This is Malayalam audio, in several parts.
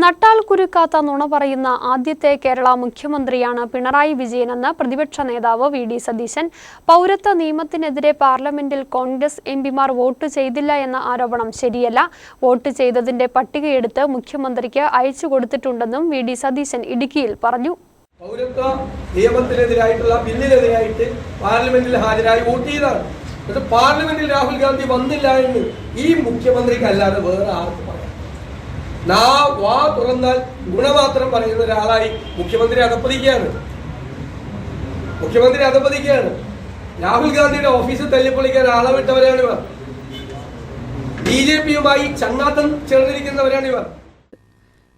നട്ടാൽ കുരുക്കാത്ത നുണ പറയുന്ന ആദ്യത്തെ കേരള മുഖ്യമന്ത്രിയാണ് പിണറായി വിജയനെന്ന് പ്രതിപക്ഷ നേതാവ് വി ഡി സതീശൻ. പൗരത്വ നിയമത്തിനെതിരെ പാർലമെന്റിൽ കോൺഗ്രസ് എംപിമാർ വോട്ട് ചെയ്തില്ല എന്ന ആരോപണം ശരിയല്ല. വോട്ട് ചെയ്തതിന്റെ പട്ടികയെടുത്ത് മുഖ്യമന്ത്രിക്ക് അയച്ചു കൊടുത്തിട്ടുണ്ടെന്നും വി ഡി സതീശൻ ഇടുക്കിയിൽ പറഞ്ഞു. പൗരത്വ നിയമത്തിനെതിരായിട്ടുള്ള ബില്ലിനെതിരായിട്ട് പാർലമെന്റിൽ ഹാജരായി വോട്ട് ചെയ്താണ്. പാർലമെന്റിൽ രാഹുൽ ഗാന്ധി വന്നില്ല എന്ന് ഈ മുഖ്യമന്ത്രിക്ക് അല്ലാതെ വേറെ ആർക്കും നാ വാ തുറന്നാൽ ഗുണമാത്രം പറയുന്ന ഒരാളായി മുഖ്യമന്ത്രി അധപ്പതിക്കുകയാണ് മുഖ്യമന്ത്രി അധപ്പതിക്കുകയാണ് രാഹുൽ ഗാന്ധിയുടെ ഓഫീസിൽ തല്ലിപ്പൊളിക്കാൻ ആളെ ഇവർ ബി ജെ പിയുമായി ചങ്ങാത്തം ചേർന്നിരിക്കുന്നവരാണ് ഇവർ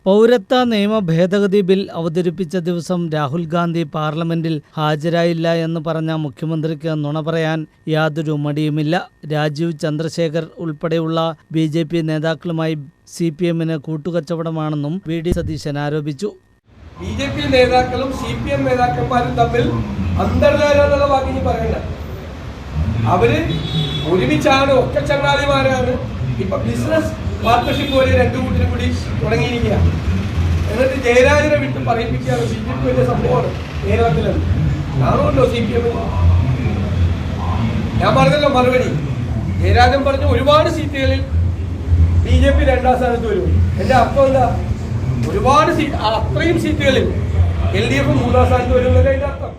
പൗരത്വ നിയമ ഭേദഗതി ബിൽ അവതരിപ്പിച്ച ദിവസം രാഹുൽ ഗാന്ധി പാർലമെന്റിൽ ഹാജരായില്ല എന്ന് പറഞ്ഞ മുഖ്യമന്ത്രിക്ക് നുണ പറയാൻ യാതൊരു മടിയുമില്ല. രാജീവ് ചന്ദ്രശേഖർ ഉൾപ്പെടെയുള്ള ബി ജെ പി നേതാക്കളുമായി സി പി എമ്മിന് കൂട്ടുകച്ചവടമാണെന്നും വി ഡി സതീശൻ ആരോപിച്ചു. ബി ജെ പി നേതാക്കളും സി പി എം നേതാക്കന്മാരും തമ്മിൽ അന്തർധാര എന്നുള്ള വാക്ക് ഇനി പറയണ്ട. അവർ ഒരുമിച്ചാണ് ഒക്കെ ചങ്ങാതിമാരാണ് ഇപ്പൊ ബിസിനസ് പാർട്ട്ണർഷിപ്പ് പോലെ രണ്ടു കൂട്ടിനും കൂടി തുടങ്ങിയിരിക്കുകയാണ്. എന്നിട്ട് ജയരാജനെ വിട്ടും പറയിപ്പിക്കുകയാണ്. ബി ജെ എം വലിയ സംഭവമാണ് കേരളത്തിലെന്ന് കാണുമല്ലോ സി പി എം ഞാൻ പറഞ്ഞല്ലോ മറുപടി. ജയരാജൻ പറഞ്ഞു ഒരുപാട് സീറ്റുകളിൽ ബി ജെ പി രണ്ടാം സ്ഥാനത്ത് വരും. എന്റെ അർത്ഥം എന്താ? ഒരുപാട് സീറ്റ് അത്രയും സീറ്റുകളിൽ എൽ ഡി എഫ് മൂന്നാം സ്ഥാനത്ത് വരും എന്നല്ലേ അർത്ഥം.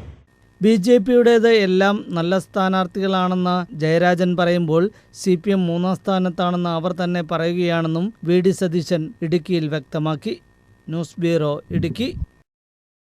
ബി ജെ പിയുടേത് എല്ലാം നല്ല സ്ഥാനാർത്ഥികളാണെന്ന് ജയരാജൻ പറയുമ്പോൾ സി പി എം മൂന്നാം സ്ഥാനത്താണെന്ന് അവർ തന്നെ പറയുകയാണെന്നും വി ഡി സതീശൻ ഇടുക്കിയിൽ വ്യക്തമാക്കി. News bureau Idukki.